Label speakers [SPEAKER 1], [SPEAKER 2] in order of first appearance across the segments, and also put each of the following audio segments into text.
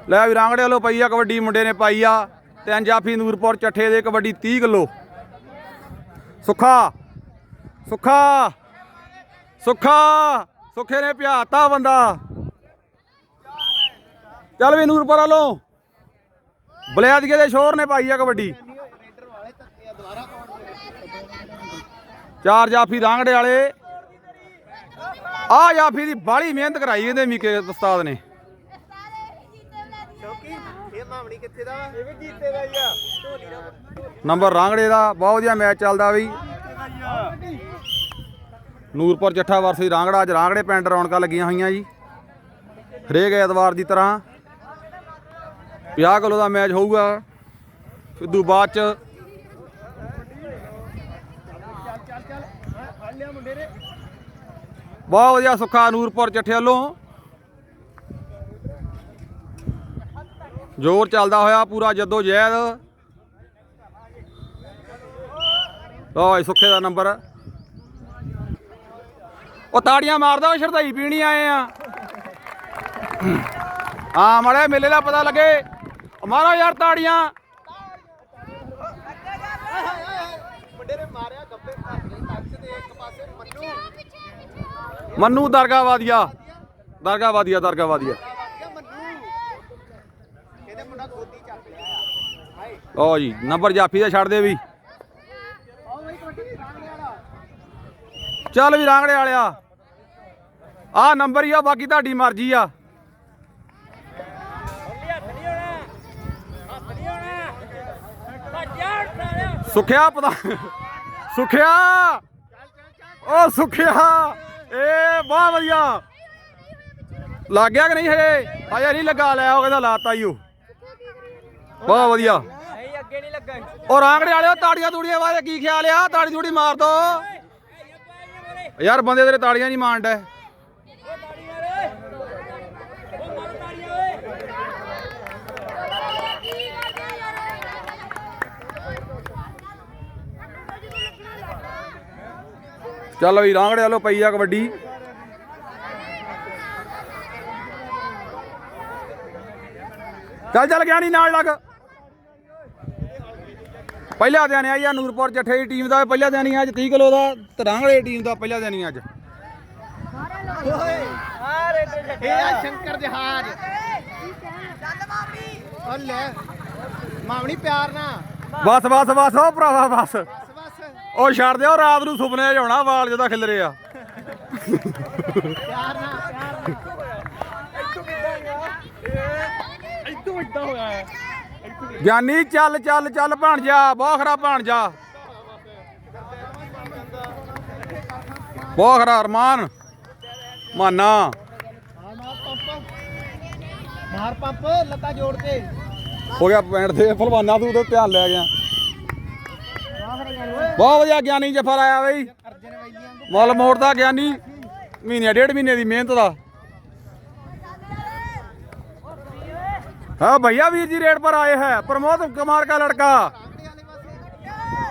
[SPEAKER 1] ਲੈ ਵੀ ਰਾਂਗੜੇ ਵੱਲੋਂ ਪਈ ਆ, ਕਬੱਡੀ ਮੁੰਡੇ ਨੇ ਪਾਈ ਆ। ਤੇ ਅੰਜਾਫੀ ਨੂਰਪੁਰ ਚੱਠੇ ਦੇ ਕਬੱਡੀ 30 ਕਿਲੋ। ਸੁੱਖਾ ਸੁੱਖਾ ਸੁੱਖਾ, ਸੁੱਖੇ ਨੇ ਭਿਆਤਾ ਬੰਦਾ। ਚੱਲ ਵੀ ਨੂਰਪੁਰ ਵੱਲੋਂ। ਬਲਿਆਦਗੇ ਦੇ ਸ਼ੋਰ ਨੇ ਪਾਈ ਆ ਕਬੱਡੀ। ਚਾਰ ਜਾਫੀ ਰਾਂਗੜੇ ਵਾਲੇ। ਆ ਜਾਫੀ ਦੀ ਬਾਲੀ ਮਿਹਨਤ ਕਰਾਈ ਇਹਦੇ ਮੀਕੇ ਉਸਤਾਦ ਨੇ।
[SPEAKER 2] ਇਹ ਮਾਮਣੀ ਕਿੱਥੇ ਦਾ ਵਾ? ਇਹ ਵੀ ਜੀਤੇ ਦਾ ਹੀ ਆ। ਢੋਲੀ ਦਾ।
[SPEAKER 1] ਨੰਬਰ ਰਾਂਗੜੇ ਦਾ ਬਹੁਤ ਵਧੀਆ ਮੈਚ ਚੱਲਦਾ ਬਈ। ਨੂਰਪੁਰ ਜੱਠਾ ਵਰਸੀ ਰਾਂਗੜਾ ਅੱਜ ਰਾਂਗੜੇ ਪਿੰਡ ਰੌਣਕਾਂ ਲੱਗੀਆਂ ਹੋਈਆਂ ਜੀ। ਹਰੇਕ ਐਤਵਾਰ ਦੀ ਤਰ੍ਹਾਂ 50 ਕਿਲੋ ਦਾ ਮੈਚ ਹੋਊਗਾ। ਸਿੱਧੂ ਬਾਅਦ ਚ ਬਹੁਤ ਵਧੀਆ ਸੁੱਖਾ ਨੂਰਪੁਰ ਜੱਠੇ ਵੱਲੋਂ। ਜ਼ੋਰ ਚੱਲਦਾ ਹੋਇਆ ਪੂਰਾ ਜੱਦੋ ਜਹਿਦ। ਓਏ ਸੁੱਖੇ ਦਾ ਨੰਬਰ। ਉਹ ਤਾੜੀਆਂ ਮਾਰਦਾ ਉਹ ਸ਼ਰਦਾਈ ਪੀਣੀ ਆਏ ਆ। ਹਾਂ ਮੜੇ ਮੇਲੇ ਦਾ ਪਤਾ ਲੱਗੇ। ਮਾਰੋ ਯਾਰ ਤਾੜੀਆਂ।
[SPEAKER 2] ਮੰਨੂ
[SPEAKER 1] ਮੰਨੂ ਦਰਗਾ ਵਾਦੀਆ ਦਰਗਾ ਵਾਦੀਆ ਦਰਗਾ ਵਾਦੀਆ
[SPEAKER 2] ਇਹਦੇ ਮੁੰਡਾ ਗੋਦੀ ਚੱਕ ਲਿਆ ਆ। ਹਾਏ।
[SPEAKER 1] ਓ ਜੀ ਨੰਬਰ ਜਾਫੀ ਦਾ ਛੱਡ ਦੇ ਵੀ।
[SPEAKER 2] ਆਓ ਬਈ ਕਬੱਡੀ ਰਾਣਗੇ ਵਾਲਾ।
[SPEAKER 1] ਚੱਲ ਵੀ ਰਾਂਗੜੇ ਵਾਲਿਆ। ਆ ਨੰਬਰ ਹੀ ਆ ਬਾਕੀ ਤੁਹਾਡੀ ਮਰਜ਼ੀ ਆ। ਸੁਖਿਆ ਪਤਾ ਸੁਖਿਆ। ਓ ਸੁਖਿਆ। ਏ ਬਹੁਤ ਵਧੀਆ। ਲੱਗ ਗਿਆ ਕਿ ਨਹੀਂ ਹਜੇ? ਹਜੇ ਨਹੀਂ ਲੱਗਾ ਲੈ ਉਹ ਕਹਿੰਦਾ ਲਾਤਾ ਈ ਉਹ ਬਹੁਤ ਵਧੀਆ।
[SPEAKER 2] ਨਹੀਂ ਅੱਗੇ ਨਹੀਂ ਲੱਗਾ
[SPEAKER 1] ਉਹ ਰਾਂਗੜੇ ਵਾਲਿਓ ਤਾੜੀਆਂ ਤੂੜੀਆਂ ਵਾਲੇ ਕੀ ਖਿਆਲ ਆ? ਤਾੜੀ ਤੂੜੀ ਮਾਰ ਦੋ। ਯਾਰ ਬੰਦੇ ਤੇਰੇ ਤਾੜੀਆਂ ਨਹੀਂ ਮਾਰਨ ਡੈ ਚੱਲ ਵੀ ਰਾਂਗੜੇ ਵਾਲੋ ਪਈ ਆ ਕਬੱਡੀ। ਚੱਲ ਚੱਲ ਗਿਆ ਨਹੀਂ ਨਾਲ ਲੱਗ। ਪਹਿਲਾ ਦਿਨ ਆ ਜੀ ਨੂਰਪੁਰ ਜੱਠੇ ਦੀ ਟੀਮ ਦਾ ਪਹਿਲਾ ਦਿਨ ਹੀ ਆ ਅੱਜ 30 ਕਿਲੋ ਦਾ ਤੇ ਰਾਂਗੜੇ ਟੀਮ ਦਾ ਪਹਿਲਾ ਦਿਨ ਹੀ ਅੱਜ।
[SPEAKER 2] ਇਹ ਆ ਸ਼ੰਕਰ ਜਹਾਜ਼। ਓ ਲੈ ਮਾਮਣੀ ਪਿਆਰ ਨਾ
[SPEAKER 1] ਬਸ ਬਸ ਬਸ ਉਹ ਭਰਾਵਾ ਬਸ।
[SPEAKER 2] ਬਸ ਬਸ।
[SPEAKER 1] ਉਹ ਛੱਡ ਦਿਓ ਰਾਤ ਨੂੰ ਸੁਪਨੇ 'ਚ ਆਉਣਾ ਵਾਲ ਜਦੋਂ ਖਿਲਰੇ ਆ।
[SPEAKER 2] ਪਿਆਰ ਨਾ ਪਿਆਰ ਨਾ ਇੱਥੋਂ ਵੱਡਾ ਹੋਇਆ? ਹੈ
[SPEAKER 1] ਗਿਆਨੀ ਚੱਲ ਚੱਲ ਚੱਲ ਭਾਣਜਾ ਬਹੁਤ ਖਰਾ ਭਾਣਜਾ ਬਹੁਤ ਖਰਾ ਅਰਮਾਨ ਮਾਨਾ।
[SPEAKER 2] ਮਾਰ ਪੰਪ ਲੱਤਾਂ ਜੋੜ ਕੇ।
[SPEAKER 1] ਹੋ ਗਿਆ ਪੈਂਟ ਤੇ ਫਲਵਾਨਾ ਤੂੰ ਤੇ ਧਿਆਨ ਲੈ ਗਿਆ। ਬਹੁਤ ਵਧੀਆ ਗਿਆਨੀ ਜਫਰ ਆਇਆ ਬਈ। ਮੁੱਲ ਮੋੜਦਾ ਗਿਆਨੀ ਮਹੀਨੇ ਡੇਢ ਮਹੀਨੇ ਦੀ ਮਿਹਨਤ ਦਾ। हाँ भैया वीर जी रेड पर आए हैं प्रमोद कुमार का लड़का
[SPEAKER 2] ਕਾਂਗੜੇ ਵਾਲੇ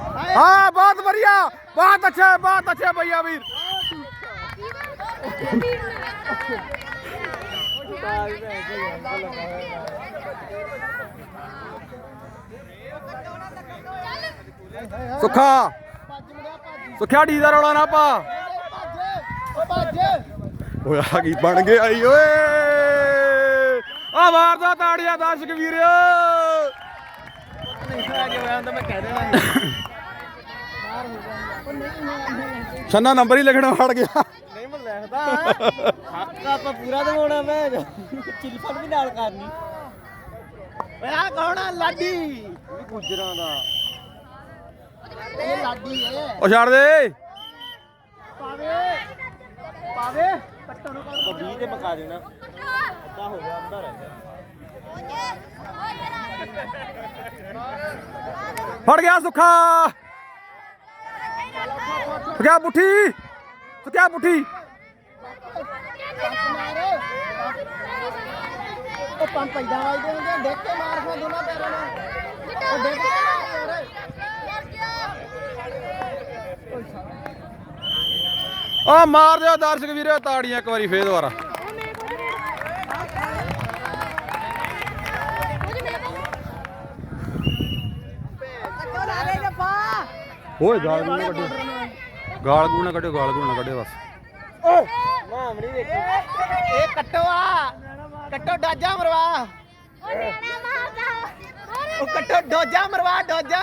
[SPEAKER 2] ਪਾਸੇ
[SPEAKER 1] हाँ बहुत बढ़िया बहुत अच्छे बहुत अच्छे भैया वीर सुखा
[SPEAKER 2] ਭੱਜ ਮੁੰਡਿਆ ਭੱਜ
[SPEAKER 1] ਸੁਖਿਆ ਡੀ ਦਾ ਰੌਲਾ ਨਾ ਪਾ
[SPEAKER 2] ਭੱਜ ਓ ਭੱਜ
[SPEAKER 1] ਓਏ ਆ ਕੀ ਬਣ ਗਿਆ ਈ ਓਏ ਆ ਮਾਰਦਾ ਤਾੜੀਆਂ ਦਰਸ਼ਕ ਵੀਰ। ਛੰਨਾ ਨੰਬਰ ਹੀ ਲਿਖਣਾ ਫੜ ਗਿਆ।
[SPEAKER 2] ਨਹੀਂ ਮੈਂ ਲਿਖਦਾ। ਹੱਕ ਆਪਾਂ ਪੂਰਾ ਦਵਾਉਣਾ ਮੈਂ ਚਿਲਫਨ ਵੀ ਨਾਲ ਕਰਨੀ। ਓਏ ਆ ਕੌਣ ਆ? ਲਾਡੀ। ਗੁਜਰਾਂ ਦਾ। ਇਹ ਲਾਡੀ ਏ
[SPEAKER 1] ਉਹ ਛੱਡ ਦੇ।
[SPEAKER 2] ਪਾਵੇ ਕੱਟੋ ਨੂੰ ਕਰ 20 ਤੇ ਮਕਾ ਦੇਣਾ ਅੱਧਾ ਹੋ ਗਿਆ ਅੰਦਰ
[SPEAKER 1] ਫੜ ਗਿਆ ਸੁੱਖਾ। ਸੁੱਖਿਆ ਪੁੱਠੀ। ਸੁੱਖਿਆ ਪੁੱਠੀ।
[SPEAKER 2] ਉਹ ਪੰਪ ਇਦਾਂ ਵੱਜਦੇ ਹੁੰਦੇ ਦੇਖ ਕੇ ਮਾਰ ਖਾ ਦੋਨਾਂ ਪੈਰਾਂ ਨਾਲ। ਉਹ ਦੇਖ ਕੇ ਮਾਰ ਯਾਰ।
[SPEAKER 1] ਆ ਮਾਰ ਦਿਓ ਦਰਸ਼ਕ ਵੀਰੋ ਤਾੜੀਆਂ ਇੱਕ ਵਾਰੀ ਫੇਰ ਦੁਬਾਰਾ। ਓਏ ਗਾਲ ਗੂਲ ਨਾ ਕੱਢਿਓ ਗਾਲ ਗੂਲ ਨਾ ਕੱਢਿਓ ਗਾਲ ਗੂਲ ਨਾ ਕੱਢਿਓ ਬਸ।
[SPEAKER 2] ਓ ਮਾਮਣੀ ਵੇਖੀ ਇਹ ਕੱਟੋ ਆ। ਕੱਟੋ ਡਾਜਾ ਮਰਵਾ। ਉਹ ਕੱਟੋ ਡੋਜਾ ਮਰਵਾ ਡੋਜਾ।